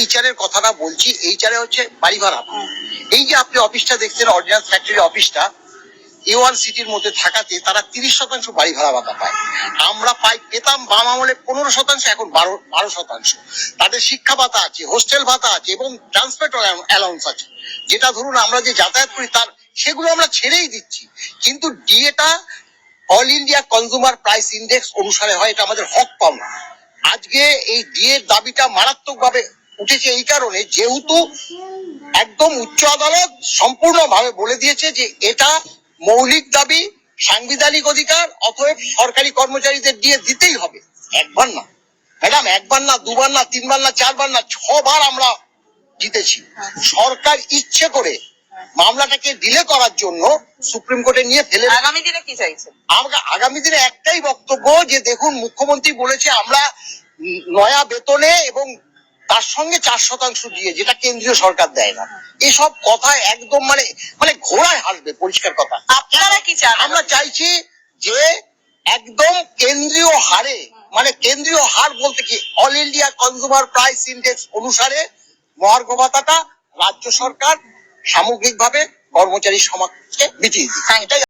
HR এর কথাটা বলছি এইচআর হচ্ছে বাড়ি ভাড়া এই যে আপনি অফিসটা দেখছেন অর্ডিন্যান্স ফ্যাক্টরি অফিসটা ওয়ান সিটির মধ্যে থাকাতে তারা তিরিশ শতাংশ বাড়ি ভাড়া ভাতা পায়। আমরা পাই, পেতাম বাম আমলে পনেরো শতাংশ, এখন বারো বারো শতাংশ। তাদের শিক্ষা ভাতা আছে, হোস্টেল ভাতা আছে, এবং ট্রান্সপোর্ট অ্যালাউন্স আছে। যেটা ধরুন আমরা যে যাতায়াত করি, তার সেগুলো আমরা ছেড়েই দিচ্ছি। কিন্তু ডিএটা all India consumer price index অনুসারে হয়, এটা আমাদের হক পাওনা। আজকে এই ডিএর দাবিটা মারাত্মকভাবে উঠেছে এই কারণে যেহেতু একদম উচ্চ আদালত সম্পূর্ণভাবে বলে দিয়েছে যে এটা মৌলিক দাবি সাংবিধানিক অধিকার অতএব সরকারি কর্মচারীদের দিয়ে দিতেই হবে। একবার না। ম্যাডাম একবার না দুবার না তিনবার না চারবার না ছবার আমরা জিতেছি। সরকার ইচ্ছে করে মামলাটাকে ডিলে করার জন্য সুপ্রিম কোর্টে নিয়ে ফেলে আগামী দিনে কি চাইছে? আগামী দিনে একটাই বক্তব্য যে দেখুন মুখ্যমন্ত্রী বলেছে আমরা নয়া বেতনে এবং তার সঙ্গে চার শতাংশ দিয়ে যেটা কেন্দ্রীয় সরকার দেয় না। এসব কথা একদম মানে মানে ঘোড়ায় হাসবে পরিষ্কার কথা। আপনারা কি চান? আমরা চাইছি যে একদম কেন্দ্রীয় হারে মানে কেন্দ্রীয় হার বলতে কি all India consumer price index অনুসারে মহার্ঘ ভাতাটা রাজ্য সরকার সামগ্রিকভাবে কর্মচারী সমাজকে মিটিয়ে দিচ্ছে।